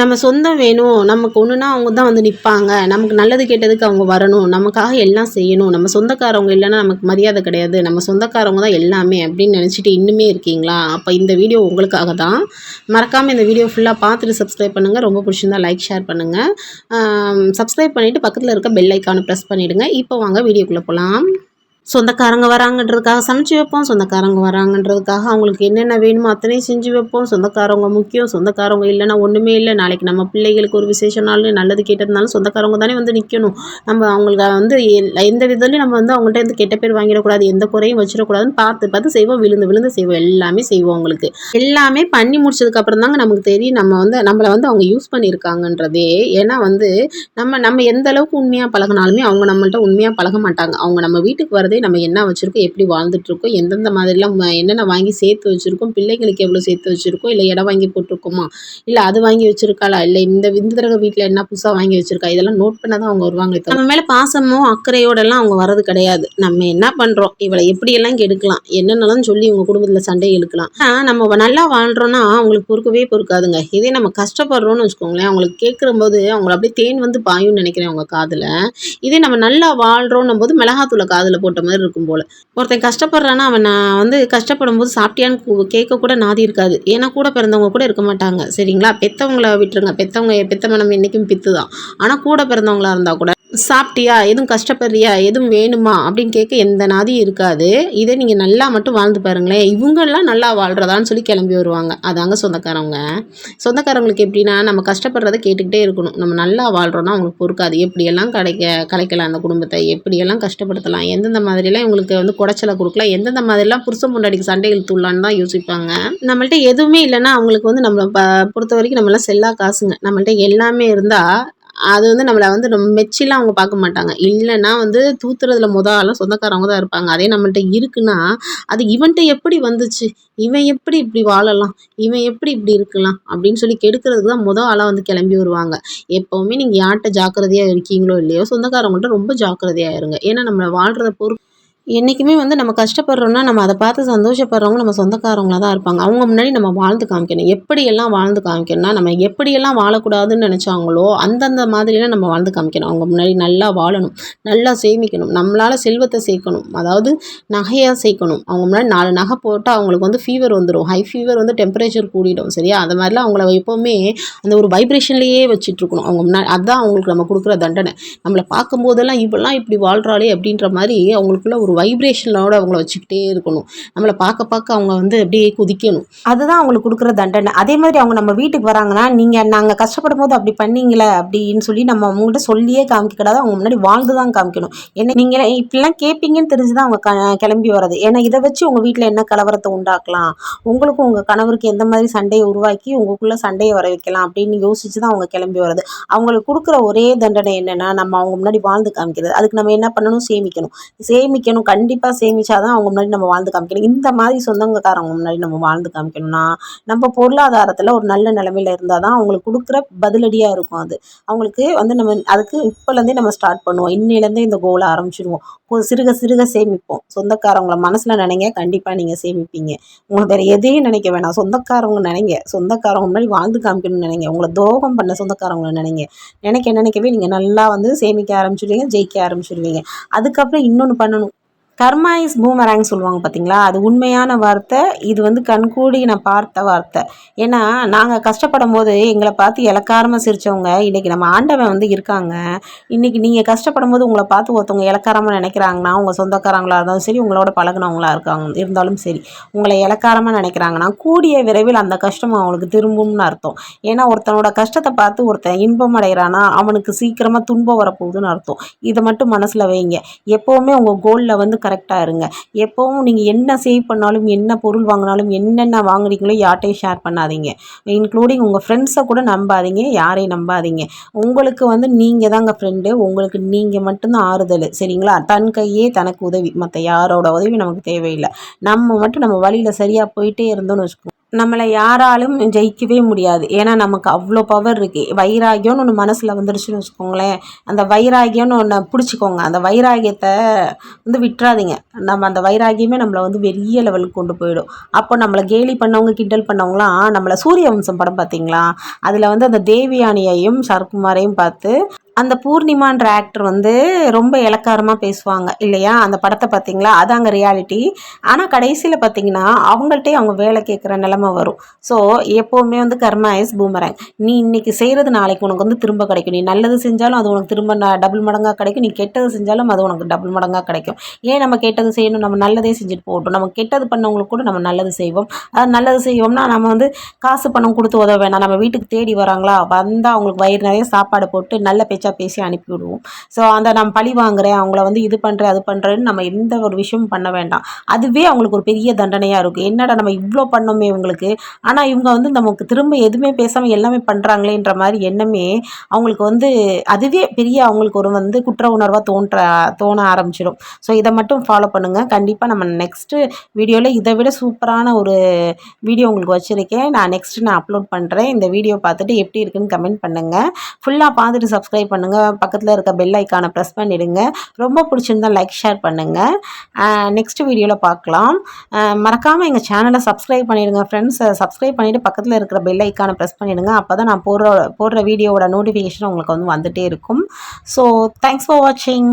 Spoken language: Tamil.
நம்ம சொந்தம் வேணும். நமக்கு ஒன்றுனா அவங்க தான் வந்து நிற்பாங்க நமக்கு நல்லது கெட்டதுக்கு அவங்க வரணும். நமக்காக எல்லாம் செய்யணும். நம்ம சொந்தக்காரவங்க இல்லைன்னா நமக்கு மரியாதை கிடையாது. நம்ம சொந்தக்காரவங்க தான் எல்லாமே அப்படின்னு நினச்சிட்டு இன்னுமே இருக்கீங்களா? அப்போ இந்த வீடியோ உங்களுக்காக தான். மறக்காமல் இந்த வீடியோ ஃபுல்லாக பார்த்துட்டு சப்ஸ்கிரைப் பண்ணுங்கள் ரொம்ப பிடிச்சிருந்தா லைக் ஷேர் பண்ணுங்கள் சப்ஸ்கிரைப் பண்ணிவிட்டு பக்கத்தில் இருக்க பெல் ஐக்கானை ப்ரெஸ் பண்ணிவிடுங்க இப்போ வாங்க வீடியோக்குள்ளே போகலாம் சொந்தக்காரங்க வராங்கன்றதுக்காக சமைச்சு வைப்போம் சொந்தக்காரங்க வராங்கன்றதுக்காக அவங்களுக்கு என்னென்ன வேணுமோ அத்தனையும் செஞ்சு வைப்போம். சொந்தக்காரவங்க முக்கியம் சொந்தக்காரவங்க இல்லைன்னா ஒன்றுமே இல்லை. நாளைக்கு நம்ம பிள்ளைகளுக்கு ஒரு விசேஷனாலும் நல்லது கேட்டதுனாலும் சொந்தக்காரவங்க தானே வந்து நிற்கணும் நம்ம அவங்களுக்கு வந்து எந்த விதத்துலையும் நம்ம வந்து அவங்கள்ட்ட வந்து கெட்ட பேர் வாங்கிடக்கூடாது எந்த குறையும் வச்சிடக்கூடாதுன்னு பார்த்து பார்த்து செய்வோம். விழுந்து விழுந்து செய்வோம். எல்லாமே செய்வோம் அவங்களுக்கு. எல்லாமே பண்ணி முடிச்சதுக்கப்புறம் தாங்க நமக்கு தெரியும் நம்ம வந்து நம்மளை வந்து அவங்க யூஸ் பண்ணியிருக்காங்கன்றதே. ஏன்னா வந்து நம்ம நம்ம எந்த அளவுக்கு உண்மையாக பழகினாலுமே அவங்க நம்மள்ட்ட உண்மையாக பழக மாட்டாங்க. அவங்க நம்ம வீட்டுக்கு வரது நம்ம என்ன வச்சுருக்கோம் எப்படி வாழ்ந்துட்டுருக்கோம் எந்தெந்த மாதிரிலாம் என்னென்ன வாங்கி சேர்த்து வச்சுருக்கோம் பிள்ளைங்களுக்கு எவ்வளோ சேர்த்து வச்சுருக்கோம் இல்லை இடம் வாங்கி போட்டிருக்கோமா இல்லை அது வாங்கி வச்சிருக்காளா இல்லை இந்த இந்த தடவை வீட்டில் என்ன புதுசாக வாங்கி வச்சுருக்கா இதெல்லாம் நோட் பண்ண தான் அவங்க வருவாங்க நம்ம மேலே பாசமோ அக்கறையோடலாம் அவங்க வர்றது கிடையாது. நம்ம என்ன பண்ணுறோம் இவளை எப்படியெல்லாம் கெடுக்கலாம் என்னென்னலாம் சொல்லி உங்கள் குடும்பத்தில் சண்டை இழுக்கலாம். ஆனால் நம்ம நல்லா வாழ்கிறோன்னா அவங்களுக்கு பொறுக்கவே பொறுக்காதுங்க. இதே நம்ம கஷ்டப்படுறோம்னு வச்சுக்கோங்களேன் அவங்களுக்கு கேட்குறம்போது அவங்கள அப்படியே தேன் வந்து பாயும்னு நினைக்கிறேன் அவங்க காதில். இதே நம்ம நல்லா வாழ்கிறோன்னும் போது மிளகாத்தூளை காதில் போட்ட மாதிரி இருக்கும் போல். ஒருத்தன் கஷ்டப்படுறான்னா அவன் நான் வந்து கஷ்டப்படும் போது சாப்பிட்டியான்னு கேட்க கூட நாதி இருக்காது. ஏன்னா கூட பிறந்தவங்க கூட இருக்க மாட்டாங்க. சரிங்களா? பெத்தவங்கள விட்டுருங்க. பெத்தவங்க பெத்த மனம் என்றைக்கும் பித்து தான் ஆனால் கூட பிறந்தவங்களா இருந்தால் கூட சாப்பிட்டியா? எதுவும் கஷ்டப்படுறியா? எதுவும் வேணுமா? அப்படின்னு கேட்க எந்த நாதியும் இருக்காது. இதே நீங்கள் நல்லா மட்டும் வாழ்ந்து பாருங்களேன். இவங்கெல்லாம் நல்லா வாழ்கிறதான்னு சொல்லி கிளம்பி வருவாங்க. அதாங்க சொந்தக்காரவங்க. சொந்தக்காரவங்களுக்கு எப்படின்னா நம்ம கஷ்டப்படுறத கேட்டுக்கிட்டே இருக்கணும். நம்ம நல்லா வாழ்கிறோன்னா அவங்களுக்கு பொறுக்காது. எப்படியெல்லாம் கிடைக்க கலைக்கலாம் அந்த குடும்பத்தை? எப்படியெல்லாம் கஷ்டப்படுத்தலாம்? எந்தெந்த மாதிரிலாம் இவங்களுக்கு வந்து குடைச்சலை கொடுக்கலாம்? எந்தெந்த மாதிரிலாம் புருஷன் பொண்டாடிக்கு சண்டை இழுத்துள்ளான்னு தான் யோசிப்பாங்க. நம்மள்ட்ட எதுவுமே இல்லைன்னா அவங்களுக்கு வந்து நம்மளை ப பொறுத்த வரைக்கும் நம்மளாம் செல்லா காசுங்க. நம்மள்ட்ட எல்லாமே இருந்தால் அது வந்து நம்மளை வந்து ரொம்ப மெச்சிலாம் அவங்க பார்க்க மாட்டாங்க. இல்லைன்னா வந்து தூத்துறதுல மொதல் ஆளாக சொந்தக்காரவங்க தான் இருப்பாங்க. அதே நம்மள்ட்ட இருக்குன்னா அது இவன்ட்ட எப்படி வந்துச்சு? இவன் எப்படி இப்படி வாழலாம்? இவன் எப்படி இப்படி இருக்கலாம்? அப்படின்னு சொல்லி கெடுக்கிறதுக்கு தான் மொதல் ஆளாக வந்து கிளம்பி வருவாங்க. எப்போவுமே நீங்கள் யார்கிட்ட ஜாக்கிரதையாக இருக்கீங்களோ இல்லையோ சொந்தக்காரவங்கள்ட்ட ரொம்ப ஜாக்கிரதையாக இருங்க. ஏன்னா நம்மளை வாழ்கிறத பொறுப்பு என்றைக்குமே வந்து நம்ம கஷ்டப்படுறோன்னா நம்ம அதை பார்த்து சந்தோஷப்படுறவங்க நம்ம சொந்தக்காரவங்களாக தான் இருப்பாங்க. அவங்க முன்னாடி நம்ம வாழ்ந்து காமிக்கணும். எப்படியெல்லாம் வாழ்ந்து காமிக்கணும்னா நம்ம எப்படியெல்லாம் வாழக்கூடாதுன்னு நினச்சாங்களோ அந்தந்த மாதிரியெல்லாம் நம்ம வாழ்ந்து காமிக்கணும். அவங்க முன்னாடி நல்லா வாழணும். நல்லா சேமிக்கணும். நம்மளால் செல்வத்தை சேர்க்கணும். அதாவது நகையாக சேர்க்கணும். அவங்க முன்னாடி நாலு நகை போட்டால் அவங்களுக்கு வந்து ஃபீவர் வந்துடும் ஹை ஃபீவர் வந்து டெம்பரேச்சர் கூடிடும். சரியா? அது மாதிரிலாம் அவங்கள எப்போவுமே அந்த ஒரு வைப்ரேஷன்லேயே வச்சுட்ருக்கணும் அவங்க முன்னாடி அதுதான் அவங்களுக்கு நம்ம கொடுக்குற தண்டனை. நம்மளை பார்க்கும்போதெல்லாம் இவெல்லாம் இப்படி வாழ்கிறாளே அப்படின்ற மாதிரி அவங்களுக்குள்ள ஒரு வைப்ரேஷனோட அவங்கள வச்சுக்கிட்டே இருக்கணும். நம்மளை பார்க்க பார்க்க அவங்க வந்து அப்படியே குதிக்கணும். அதுதான் அவங்களுக்கு கொடுக்குற தண்டனை. அதே மாதிரி அவங்க நம்ம வீட்டுக்கு வராங்கன்னா நீங்கள் நாங்கள் கஷ்டப்படும் போது அப்படி பண்ணீங்களே அப்படின்னு சொல்லி நம்ம அவங்கள்ட்ட சொல்லியே காமிக்க கூடாது அவங்க முன்னாடி வாழ்ந்து தான் காமிக்கணும். ஏன்னா நீங்கள் இப்படிலாம் கேட்பீங்கன்னு தெரிஞ்சு தான் அவங்க க கிளம்பி வர்றது. ஏன்னா இதை வச்சு உங்கள் வீட்டில் என்ன கலவரத்தை உண்டாக்கலாம்? உங்களுக்கும் உங்கள் கணவருக்கு எந்த மாதிரி சண்டையை உருவாக்கி உங்களுக்குள்ள சண்டையை வர வைக்கலாம் அப்படின்னு யோசிச்சு தான் அவங்க கிளம்பி வர்றது. அவங்களுக்கு கொடுக்குற ஒரே தண்டனை என்னென்னா நம்ம அவங்க முன்னாடி வாழ்ந்து காமிக்கிறது. அதுக்கு நம்ம என்ன பண்ணணும்? சேமிக்கணும். சேமிக்கணும் கண்டிப்பாக சேமிச்சாதான் அவங்க முன்னாடி நம்ம வாழ்ந்து காமிக்கணும். இந்த மாதிரி சொந்தங்கக்காரங்க முன்னாடி நம்ம வாழ்ந்து காமிக்கணும்னா நம்ம பொருளாதாரத்தில் ஒரு நல்ல நிலமையில இருந்தால் தான் அவங்களுக்கு கொடுக்குற பதிலடியாக இருக்கும் அது. அவங்களுக்கு வந்து நம்ம அதுக்கு இப்போலேருந்தே நம்ம ஸ்டார்ட் பண்ணுவோம். இன்னிலேருந்தே இந்த கோலை ஆரம்பிச்சிடுவோம். சிறுக சிறுக சேமிப்போம். சொந்தக்காரவங்கள மனசில் நினைங்க கண்டிப்பாக நீங்கள் சேமிப்பீங்க. உங்களை வேறு எதையும் நினைக்க வேணாம். சொந்தக்காரவங்க நினைங்க. சொந்தக்காரவங்க முன்னாடி வாழ்ந்து காமிக்கணும்னு நினைங்க. உங்களை துரோகம் பண்ண சொந்தக்காரவங்களை நினைங்க. நினைக்க நினைக்கவே நீங்கள் நல்லா வந்து சேமிக்க ஆரம்பிச்சிடுவீங்க ஜெயிக்க ஆரம்பிச்சிடுவீங்க. அதுக்கப்புறம் இன்னொன்று பண்ணணும். கர்மா இஸ் பூமராங் சொல்லுவாங்க பார்த்தீங்களா அது உண்மையான வார்த்தை. இது வந்து கண்கூடி நான் பார்த்த வார்த்தை. ஏன்னா நாங்கள் கஷ்டப்படும் போது எங்களை பார்த்து இலக்காரமாக சிரித்தவங்க இன்றைக்கி நம்ம ஆண்டவன் வந்து இருக்காங்க. இன்றைக்கி நீங்கள் கஷ்டப்படும் போது உங்களை பார்த்து ஒருத்தவங்க இலக்காரமாக நினைக்கிறாங்கன்னா உங்கள் சொந்தக்காரங்களா இருந்தாலும் சரி உங்களோட பழகுனவங்களா இருக்காங்க இருந்தாலும் சரி உங்களை இலக்காரமாக நினைக்கிறாங்கன்னா கூடிய விரைவில் அந்த கஷ்டம் அவங்களுக்கு திரும்பும்னு அர்த்தம். ஏன்னா ஒருத்தனோட கஷ்டத்தை பார்த்து ஒருத்தன் இன்பம் அடைகிறானா அவனுக்கு சீக்கிரமாக துன்பம் வரப்போகுதுன்னு அர்த்தம். இதை மட்டும் மனசில் வைங்க. எப்போவுமே உங்கள் கோலில் வந்து கரெக்டாக இருங்க. எப்போவும் நீங்கள் என்ன சேவ் பண்ணாலும் என்ன பொருள் வாங்கினாலும் என்னென்ன வாங்குறீங்களோ யார்ட்டையும் ஷேர் பண்ணாதீங்க. இன்க்ளூடிங் உங்கள் ஃப்ரெண்ட்ஸை கூட நம்பாதீங்க யாரையும் நம்பாதீங்க. உங்களுக்கு வந்து நீங்கள் தாங்க ஃப்ரெண்டு உங்களுக்கு நீங்கள் மட்டும்தான் ஆறுதல். சரிங்களா? தன் கையே தனக்கு உதவி. மற்ற யாரோட உதவி நமக்கு தேவையில்லை. நம்ம மட்டும் நம்ம வழியில் சரியாக போயிட்டே இருந்தோம்னு வச்சுக்கோங்க நம்மளை யாராலும் ஜெயிக்கவே முடியாது. ஏன்னா நமக்கு அவ்வளோ பவர் இருக்குது வைராகியம்னு ஒன்று மனசில் வந்துடுச்சுன்னு வச்சுக்கோங்களேன். அந்த வைராகியம்னு ஒன்று பிடிச்சிக்கோங்க. அந்த வைராகியத்தை வந்து விட்டுறாதீங்க. நம்ம அந்த வைராகியமே நம்மளை வந்து பெரிய லெவலுக்கு கொண்டு போயிடும். அப்போ நம்மளை கேலி பண்ணவங்க கிண்டல் பண்ணவங்களாம் நம்மளை சூரிய வம்சம் படம் பார்த்தீங்களா? அதில் வந்து அந்த தேவியானியையும் சரத்குமாரையும் பார்த்து அந்த பூர்ணிமான்ற ஆக்டர் வந்து ரொம்ப இளக்காரமாக பேசுவாங்க இல்லையா? அந்த படத்தை பார்த்தீங்களா? அதாங்க ரியாலிட்டி ஆனால் கடைசியில் பார்த்தீங்கன்னா அவங்கள்ட்டே அவங்க வேலை கேட்குற நிலமை வரும். ஸோ எப்போவுமே வந்து கர்மா இஸ் பூமரங் நீ இன்றைக்கி செய்கிறது நாளைக்கு உனக்கு வந்து திரும்ப கிடைக்கும். நீ நல்லது செஞ்சாலும் அது உனக்கு திரும்ப டபுள் மடங்காக கிடைக்கும். நீ கெட்டது செஞ்சாலும் அது உனக்கு டபுள் மடங்காக கிடைக்கும். ஏன் நம்ம கெட்டது செய்யணும்? நம்ம நல்லதே செஞ்சுட்டு போகட்டும். நம்ம கெட்டது பண்ணவங்களுக்கு கூட நம்ம நல்லது செய்வோம். அது நல்லது செய்வோம்னா நம்ம வந்து காசு பணம் கொடுத்து உதவ வேணாம். நம்ம வீட்டுக்கு தேடி வராங்களா? வந்தால் அவங்களுக்கு வயிறு நிறைய சாப்பாடு போட்டு நல்ல பேச்சா பேசி அனுப்பிவிடுவோம். ஸோ அந்த நான் பழி வாங்குறேன் அவங்கள வந்து இது பண்ணுறேன் அது பண்ணுறேன்னு நம்ம எந்த ஒரு விஷயமும் பண்ண வேண்டாம். அதுவே அவங்களுக்கு ஒரு பெரிய தண்டனையாக இருக்கும். என்னடா நம்ம இவ்வளோ பண்ணோமே இவங்களுக்கு? ஆனால் இவங்க வந்து நமக்கு திரும்ப எதுவுமே பேசாமல் எல்லாமே பண்ணுறாங்களேன்ற மாதிரி எண்ணமே அவங்களுக்கு வந்து அதுவே பெரிய அவங்களுக்கு ஒரு வந்து குற்ற உணர்வாக தோன்ற தோண ஆரம்பிச்சிடும். ஸோ இதை மட்டும் ஃபாலோ பண்ணுங்கள் கண்டிப்பாக நம்ம நெக்ஸ்ட்டு வீடியோவில் இதை விட சூப்பரான ஒரு வீடியோ உங்களுக்கு வச்சுருக்கேன். நான் நெக்ஸ்ட்டு நான் அப்லோட் பண்ணுறேன் இந்த வீடியோ பார்த்துட்டு எப்படி இருக்குன்னு கமெண்ட் பண்ணுங்கள் ஃபுல்லாக பார்த்துட்டு சப்ஸ்கிரைப் பண்ணுங்கள் பக்கத்தில் இருக்க பெல் ஐக்கானை ப்ரெஸ் பண்ணிவிடுங்க ரொம்ப பிடிச்சிருந்தா லைக் ஷேர் பண்ணுங்கள் நெக்ஸ்ட் வீடியோவில் பார்க்கலாம். மறக்காமல் எங்கள் சேனலை சப்ஸ்கிரைப் பண்ணிவிடுங்க ஃப்ரெண்ட்ஸ் சப்ஸ்கிரைப் பண்ணிவிட்டு பக்கத்தில் இருக்கிற பெல் ஐக்கானை ப்ரெஸ் பண்ணிவிடுங்க அப்போ தான் நான் போடுற போடுற வீடியோவோட நோட்டிஃபிகேஷன் உங்களுக்கு வந்து வந்துகிட்டே இருக்கும். ஸோ தேங்க்ஸ் ஃபார் வாட்சிங்